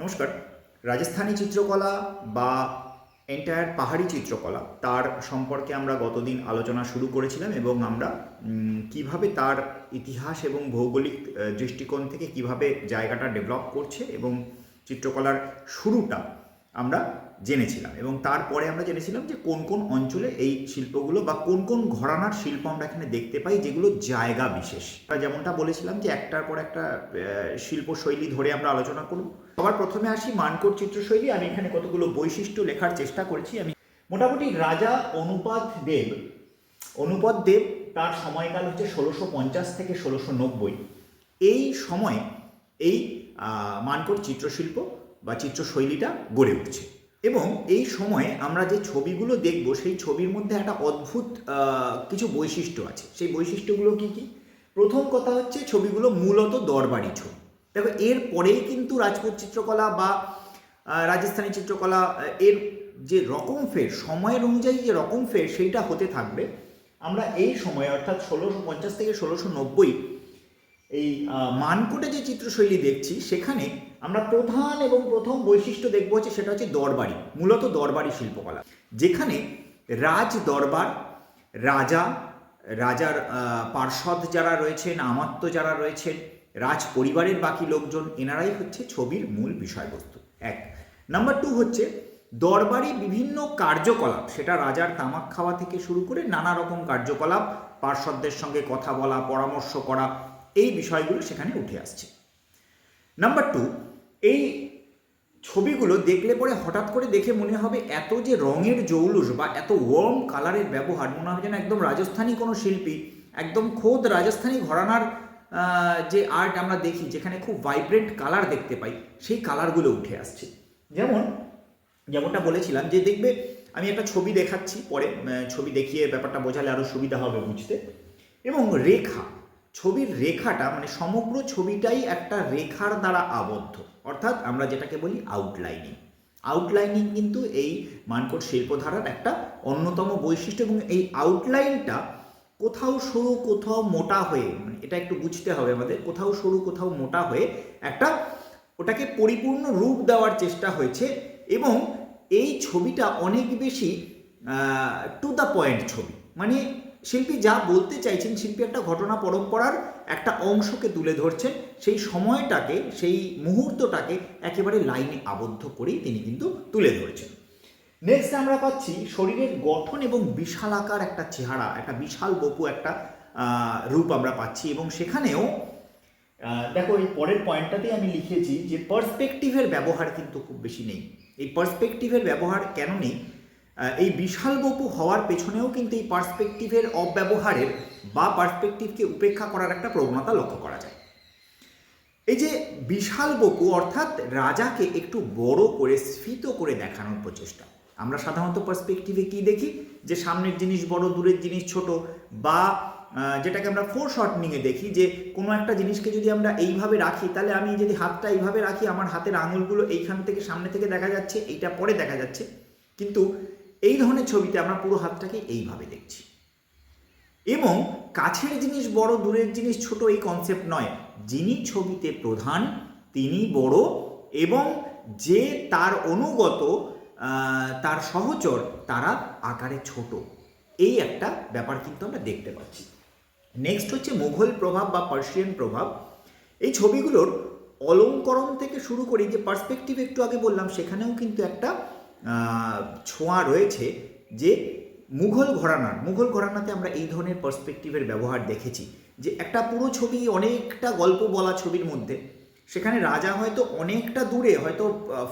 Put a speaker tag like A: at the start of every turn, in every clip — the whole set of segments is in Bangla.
A: নমস্কার। রাজস্থানী চিত্রকলা বা এন্টায়ার পাহাড়ি চিত্রকলা, তার সম্পর্কে আমরা গতদিন আলোচনা শুরু করেছিলাম এবং আমরা কীভাবে তার ইতিহাস এবং ভৌগোলিক দৃষ্টিকোণ থেকে কীভাবে জায়গাটা ডেভেলপ করছে এবং চিত্রকলার শুরুটা আমরা জেনেছিলাম এবং তারপরে আমরা জেনেছিলাম যে কোন কোন অঞ্চলে এই শিল্পগুলো বা কোন কোন ঘরানার শিল্প আমরা এখানে দেখতে পাই যেগুলো জায়গা বিশেষ। যেমনটা বলেছিলাম যে একটার পর একটা আহ, শিল্পশৈলী ধরে আমরা আলোচনা করব। সবার প্রথমে আসি মানকোট চিত্রশৈলী। আমি এখানে কতগুলো বৈশিষ্ট্য লেখার চেষ্টা করেছি। আমি মোটামুটি রাজা অনুপাত দেব অনুপদ দেব তার সময়কাল হচ্ছে ষোলোশো পঞ্চাশ থেকে ষোলোশো নব্বই। এই সময় এই মানকোট চিত্রশিল্প বা চিত্রশৈলীটা গড়ে উঠছে। এবং এই সময়ে আমরা যে ছবিগুলো দেখব, সেই ছবির মধ্যে একটা অদ্ভুত কিছু বৈশিষ্ট্য আছে। সেই বৈশিষ্ট্যগুলো কি কি? প্রথম কথা হচ্ছে ছবিগুলো মূলত দরবারি ছবি। দেখো, এর পরেই কিন্তু রাজপুত চিত্রকলা বা রাজস্থানী চিত্রকলা এর যে রকম ফের, সময়ের অনুযায়ী যে রকম ফের, সেইটা হতে থাকবে। আমরা এই সময়ে, অর্থাৎ ষোলোশো পঞ্চাশ থেকে ষোলোশো নব্বই, এই মানকোটে যে চিত্রশৈলী দেখছি, সেখানে আমরা প্রধান এবং প্রথম বৈশিষ্ট্য দেখব হচ্ছে সেটা হচ্ছে দরবারি, মূলত দরবারি শিল্পকলা, যেখানে রাজ দরবার রাজা, রাজার পার্ষদ যারা রয়েছেন আমাত্য যারা রয়েছেন রাজ পরিবারের বাকি লোকজন, এনারাই হচ্ছে ছবির মূল বিষয়বস্তু। এক। নাম্বার টু হচ্ছে দরবারি বিভিন্ন কার্যকলাপ, সেটা রাজার তামাক খাওয়া থেকে শুরু করে নানা রকম কার্যকলাপ পার্ষদদের সঙ্গে কথা বলা, পরামর্শ করা, এই বিষয়গুলো সেখানে উঠে আসছে। নাম্বার টু এই ছবিগুলো দেখলে পরে হঠাৎ করে দেখে মনে হবে এত যে রঙের জৌলুস বা এত ওয়ার্ম কালারের ব্যবহার, মনে হবে যেন একদম রাজস্থানী কোনো শিল্পী, একদম খোদ রাজস্থানী ঘরানার যে আর্ট আমরা দেখি, যেখানে খুব ভাইব্রেন্ট কালার দেখতে পাই, সেই কালারগুলো উঠে আসছে। যেমন, যেমনটা বলেছিলাম যে দেখবে, আমি একটা ছবি দেখাচ্ছি পরে ছবি দেখিয়ে ব্যাপারটা বোঝালে আরও সুবিধা হবে বুঝতে। এবং রেখা ছবির রেখাটা মানে সমগ্র ছবিটাই একটা রেখার দ্বারা আবদ্ধ। অর্থাৎ আমরা যেটাকে বলি আউটলাইনিং আউটলাইনিং কিন্তু এই মানকট শিল্পধারার একটা অন্যতম বৈশিষ্ট্য এবং এই আউটলাইনটা কোথাও সরু, কোথাও মোটা হয়ে মানে এটা একটু বুঝতে হবে আমাদের, কোথাও সরু, কোথাও মোটা হয়ে একটা ওটাকে পরিপূর্ণ রূপ দেওয়ার চেষ্টা হয়েছে এবং এই ছবিটা অনেক বেশি টু দ্য পয়েন্ট ছবি। মানে শিল্পী যা বলতে চাইছেন শিল্পী একটা ঘটনা পরম্পরার একটা অংশকে তুলে ধরছেন, সেই সময়টাকে, সেই মুহূর্তটাকে একেবারে লাইনে আবদ্ধ করেই তিনি কিন্তু তুলে ধরছেন। নেক্সট আমরা পাচ্ছি শরীরের গঠন এবং বিশালাকার একটা চেহারা, একটা বিশাল বপু একটা রূপ আমরা পাচ্ছি এবং সেখানেও দেখো এই পরের পয়েন্টটাতেই আমি লিখেছি যে পার্সপেক্টিভের ব্যবহার কিন্তু খুব বেশি নেই। এই পার্সপেক্টিভের ব্যবহার কেন নেই? এই বিশাল বপু হওয়ার পেছনেও কিন্তু এই পার্সপেক্টিভের অব্যবহারের বা পার্সপেক্টিভকে উপেক্ষা করার একটা প্রবণতা লক্ষ্য করা যায়। এই যে বিশাল বপু অর্থাৎ রাজাকে একটু বড় করে, স্ফীত করে দেখানোর প্রচেষ্টা, আমরা সাধারণত পার্সপেক্টিভে কি দেখি? যে সামনের জিনিস বড়, দূরের জিনিস ছোট, বা যেটাকে আমরা ফোর শর্টনিংয়ে দেখি যে কোনো একটা জিনিসকে যদি আমরা এইভাবে রাখি, তাহলে আমি যদি হাতটা এইভাবে রাখি, আমার হাতের আঙুলগুলো এইখান থেকে সামনে থেকে দেখা যাচ্ছে, এইটা পরে দেখা যাচ্ছে। কিন্তু এই ধরনের ছবিতে আমরা পুরো হাতটাকে এইভাবে দেখছি। এবং কাছের জিনিস বড়, দূরের জিনিস ছোট এই কনসেপ্ট নয়। যিনি ছবিতে প্রধান, তিনি বড় এবং যে তার অনুগত তার সহচর, তারা আকারে ছোট। এই একটা ব্যাপার কিন্তু আমরা দেখতে পাচ্ছি। নেক্সট হচ্ছে মুঘল প্রভাব বা পার্সিয়ান প্রভাব। এই ছবিগুলোর অলঙ্করণ থেকে শুরু করে যে পার্সপেক্টিভ একটু আগে বললাম, সেখানেও কিন্তু একটা ছোঁয়া রয়েছে যে মুঘল ঘরানার, মুঘল ঘরানাতে আমরা এই ধরনের পার্সপেক্টিভের ব্যবহার দেখেছি যে একটা পুরো ছবি অনেকটা গল্প বলা ছবির মধ্যে, সেখানে রাজা হয়তো অনেকটা দূরে, হয়তো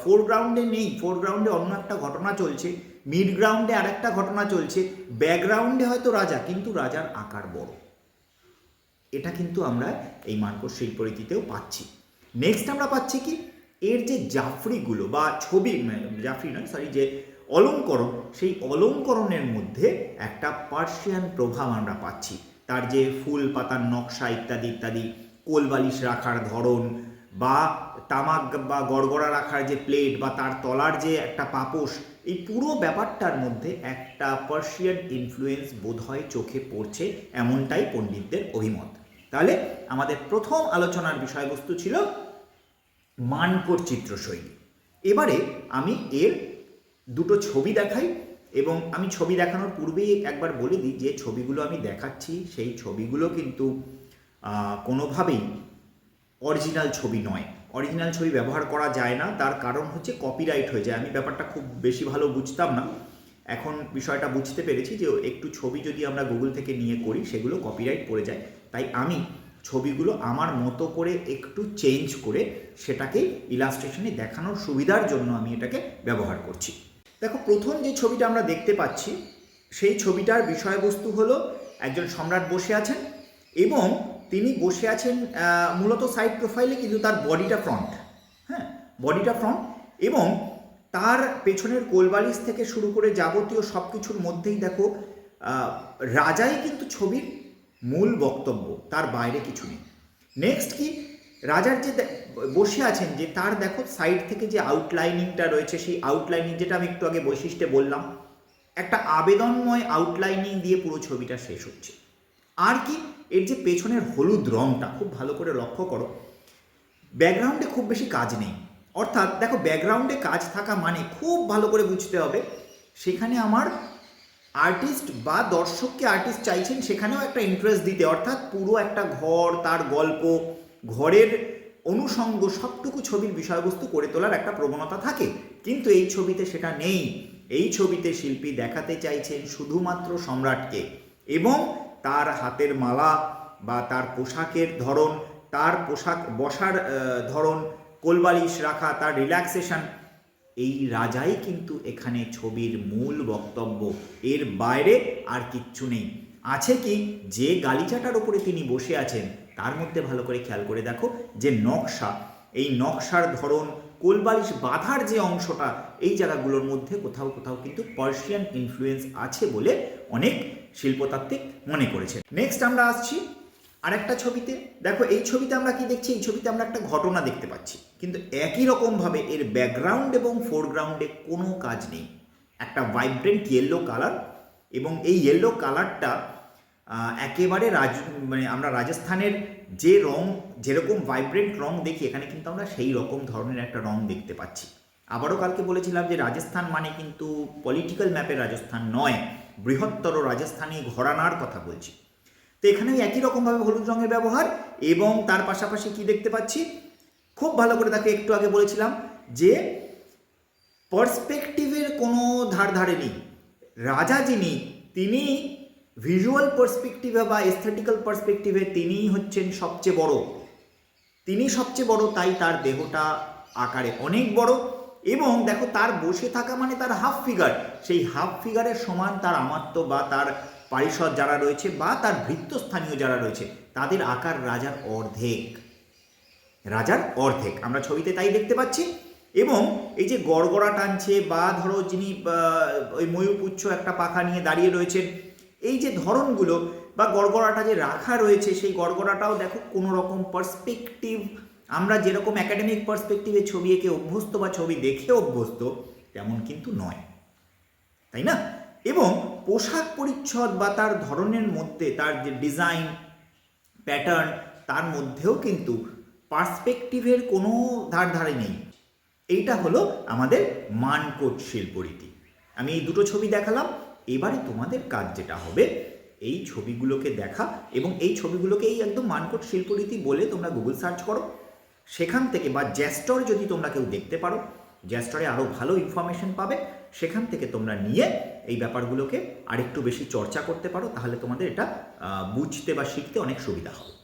A: ফোরগ্রাউন্ডে নেই ফোরগ্রাউন্ডে অন্য একটা ঘটনা চলছে মিড গ্রাউন্ডে আরেকটা ঘটনা চলছে ব্যাকগ্রাউন্ডে হয়তো রাজা, কিন্তু রাজার আকার বড়। এটা কিন্তু আমরা এই মানকর শিল্পরীতিতেও পাচ্ছি। নেক্সট আমরা পাচ্ছি কি? এর যে জাফরিগুলো বা ছবি মানে জাফরি নয় সরি যে অলঙ্করণ, সেই অলঙ্করণের মধ্যে একটা পার্সিয়ান প্রভাব আমরা পাচ্ছি। তার যে ফুল পাতার নকশা ইত্যাদি ইত্যাদি কোলবালিশ রাখার ধরন বা তামাক বা গড়গড়া রাখার যে প্লেট বা তার তলার যে একটা পাপোশ, এই পুরো ব্যাপারটার মধ্যে একটা পার্সিয়ান ইনফ্লুয়েন্স বোধহয় চোখে পড়ছে এমনটাই পণ্ডিতদের অভিমত। তাহলে আমাদের প্রথম আলোচনার বিষয়বস্তু ছিল মানকর চিত্রশৈলী। এবারে আমি এর দুটো ছবি দেখাই এবং আমি ছবি দেখানোর পূর্বেই একবার বলে দিই, যে ছবিগুলো আমি দেখাচ্ছি সেই ছবিগুলো কিন্তু কোনোভাবেই অরিজিনাল ছবি নয়। অরিজিনাল ছবি ব্যবহার করা যায় না, তার কারণ হচ্ছে কপিরাইট হয়ে যায়। আমি ব্যাপারটা খুব বেশি ভালো বুঝতাম না। এখন বিষয়টা বুঝতে পেরেছি যে একটু ছবি যদি আমরা গুগল থেকে নিয়ে করি, সেগুলো কপিরাইট পড়ে যায়। তাই আমি ছবিগুলো আমার মতো করে একটু চেঞ্জ করে সেটাকে ইলাস্ট্রেশনে দেখানোর সুবিধার জন্য আমি এটাকে ব্যবহার করছি। দেখো, প্রথম যে ছবিটা আমরা দেখতে পাচ্ছি, সেই ছবিটার বিষয়বস্তু হলো একজন সম্রাট বসে আছেন এবং তিনি বসে আছেন মূলত সাইড প্রোফাইলে কিন্তু তার বডিটা ফ্রন্ট হ্যাঁ বডিটা ফ্রন্ট এবং তার পেছনের কোলবালিশ থেকে শুরু করে যাবতীয় সব কিছুর মধ্যেই দেখো রাজাই কিন্তু ছবির মূল বক্তব্য, তার বাইরে কিছু নেই। নেক্সট কি? রাজার যে বসে আছেন যে তার দেখো সাইড থেকে যে আউটলাইনিংটা রয়েছে, সেই আউটলাইনিং যেটা আমি একটু আগে বৈশিষ্ট্যে বললাম, একটা আবেদনময় আউটলাইনিং দিয়ে পুরো ছবিটা শেষ হচ্ছে। আর কি? এর যে পেছনের হলুদ রংটা, খুব ভালো করে লক্ষ্য করো। ব্যাকগ্রাউন্ডে খুব বেশি কাজ নেই। অর্থাৎ দেখো ব্যাকগ্রাউন্ডে কাজ থাকা মানে খুব ভালো করে বুঝতে হবে, সেখানে আমার আর্টিস্ট বা দর্শককে আর্টিস্ট চাইছেন সেখানেও একটা ইন্টারেস্ট দিতে, অর্থাৎ পুরো একটা ঘর, তার গল্প, ঘরের অনুষঙ্গ সবটুকু ছবির বিষয়বস্তু করে তোলার একটা প্রবণতা থাকে। কিন্তু এই ছবিতে সেটা নেই। এই ছবিতে শিল্পী দেখাতে চাইছেন শুধুমাত্র সম্রাটকে এবং তার হাতের মালা বা তার পোশাকের ধরন, তার পোশাক বসার ধরন, কোলবালিশ রাখা, তার রিল্যাক্সেশন এই রাজাই কিন্তু এখানে ছবির মূল বক্তব্য। এর বাইরে আর কিচ্ছু নেই। আছে কি, যে গালিচাটার উপরে তিনি বসে আছেন, তার মধ্যে ভালো করে খেয়াল করে দেখো যে নকশা। এই নকশার ধরন, কোলবালিশ বাঁধার যে অংশটা, এই জায়গাগুলোর মধ্যে কোথাও কোথাও কিন্তু পার্সিয়ান ইনফ্লুয়েন্স আছে বলে অনেক শিল্পতাত্ত্বিক মনে করেছেন। নেক্সট আমরা আসছি আরেকটা ছবিতে, দেখো এই ছবিতে আমরা কি দেখছি? এই ছবিতে আমরা একটা ঘটনা দেখতে পাচ্ছি। কিন্তু একই রকমভাবে এর ব্যাকগ্রাউন্ড এবং ফোরগ্রাউন্ডে কোনো কাজ নেই। একটা ভাইব্রেন্ট ইয়েলো কালার এবং এই ইয়েলো কালারটা একেবারে রাজ মানে আমরা রাজস্থানের যে রং, যেরকম ভাইব্রেন্ট রং দেখি, এখানে কিন্তু আমরা সেই রকম ধরনের একটা রং দেখতে পাচ্ছি। আবারও কালকে বলেছিলাম যে রাজস্থান মানে কিন্তু পলিটিক্যাল ম্যাপের রাজস্থান নয়, বৃহত্তর রাজস্থানী ঘরানার কথা বলছি। তো এখানে একই রকমভাবে হলুদ রঙের ব্যবহার এবং তার পাশাপাশি কি দেখতে পাচ্ছি? খুব ভালো করে তাকে একটু আগে বলেছিলাম যে পার্সপেক্টিভের কোনো ধার ধারে নেই রাজা যিনি, তিনি ভিজুয়াল পার্সপেক্টিভে বা এস্থেটিক্যাল পার্সপেক্টিভে তিনিই হচ্ছেন সবচেয়ে বড়। তিনি সবচেয়ে বড়, তাই তার দেহটা আকারে অনেক বড় এবং দেখো তার বসে থাকা মানে তার হাফ ফিগার সেই হাফ ফিগারের সমান তার আমাত্য বা তার পারিষদ যারা রয়েছে বা তার ভৃত্যস্থানীয় যারা রয়েছে, তাদের আকার রাজার অর্ধেক। রাজার অর্ধেক, আমরা ছবিতে তাই দেখতে পাচ্ছি। এবং এই যে গড়গড়া টানছে বা ধরো যিনি ওই ময়ূপুচ্ছ একটা পাখা নিয়ে দাঁড়িয়ে রয়েছেন, এই যে ধরনগুলো বা গড়গড়াটা যে রাখা রয়েছে, সেই গড়গড়াটাও দেখো কোনো রকম পার্সপেক্টিভ আমরা যেরকম একাডেমিক পার্সপেক্টিভে ছবি এঁকে অভ্যস্ত বা ছবি দেখে অভ্যস্ত, তেমন কিন্তু নয়। তাই না? এবং পোশাক পরিচ্ছদ বা তার ধরনের মধ্যে তার যে ডিজাইন প্যাটার্ন তার মধ্যেও কিন্তু পার্সপেক্টিভের কোনো ধার ধারে নেই। এইটা হলো আমাদের মানকোট শিল্পরীতি। আমি এই দুটো ছবি দেখালাম, এবারে তোমাদের কাজ যেটা হবে, এই ছবিগুলোকে দেখা এবং এই ছবিগুলোকে এই একদম মানকোট শিল্পরীতি বলে তোমরা গুগল সার্চ করো। সেখান থেকে বা জ্যাস্টর যদি তোমরা কেউ দেখতে পারো জ্যাস্টরে আরও ভালো ইনফরমেশন পাবে। সেখান থেকে তোমরা নিয়ে এই ব্যাপারগুলোকে আরেকটু বেশি চর্চা করতে পারো, তাহলে তোমাদের এটা বুঝতে বা শিখতে অনেক সুবিধা হবে।